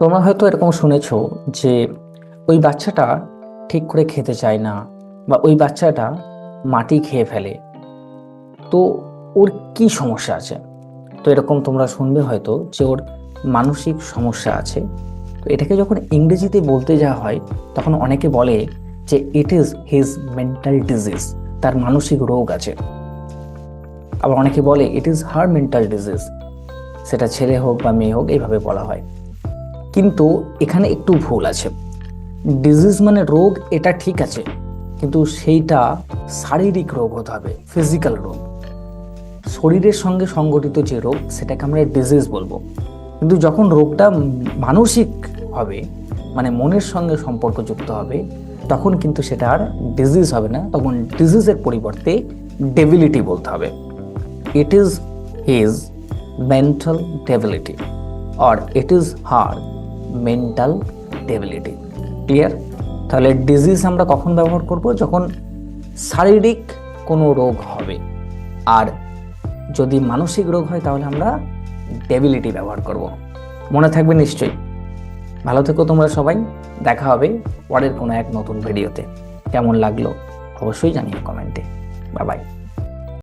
তোমরা হয়তো এরকম শুনেছ যে ওই বাচ্চাটা ঠিক করে খেতে চায় না বা ওই বাচ্চাটা মাটি খেয়ে ফেলে। তো ওর কি সমস্যা আছে? তো এরকম তোমরা শুনবে হয়তো যে ওর মানসিক সমস্যা আছে। তো এটাকে যখন ইংরেজিতে বলতে যাওয়া হয়, তখন অনেকে বলে যে it is his mental disease তার মানসিক রোগ আছে। আবার অনেকে বলে it is her mental disease সেটা ছেলে হোক বা মেয়ে হোক, এইভাবে বলা হয়। কিন্তু এখানে একটু ভুল আছে। ডিজিজ মানে রোগ, এটা ঠিক আছে, কিন্তু সেইটা শারীরিক রোগ হতে হবে ফিজিক্যাল রোগ। শরীরের সঙ্গে সংগঠিত যে রোগ, সেটাকে আমরা ডিজিজ বলব। কিন্তু যখন রোগটা মানসিক হবে মানে মনের সঙ্গে সম্পর্কযুক্ত হবে, তখন কিন্তু সেটা আর ডিজিজ হবে না, তখন ডিজিজের পরিবর্তে ডেবিলিটি বলতে হবে। It is his mental debility or it is her mental debility clear তাহলে ডিজিজ আমরা কখন ব্যবহার করব? যখন শারীরিক কোনো রোগ হবে। আর যদি মানসিক রোগ হয়, তাহলে আমরা ডেবিলিটি ব্যবহার করব। মনে থাকবে নিশ্চয়ই। ভালো থেকো তোমরা সবাই। দেখা হবে পরের কোনো এক নতুন ভিডিওতে কেমন লাগল? অবশ্যই জানিও কমেন্টে। Bye bye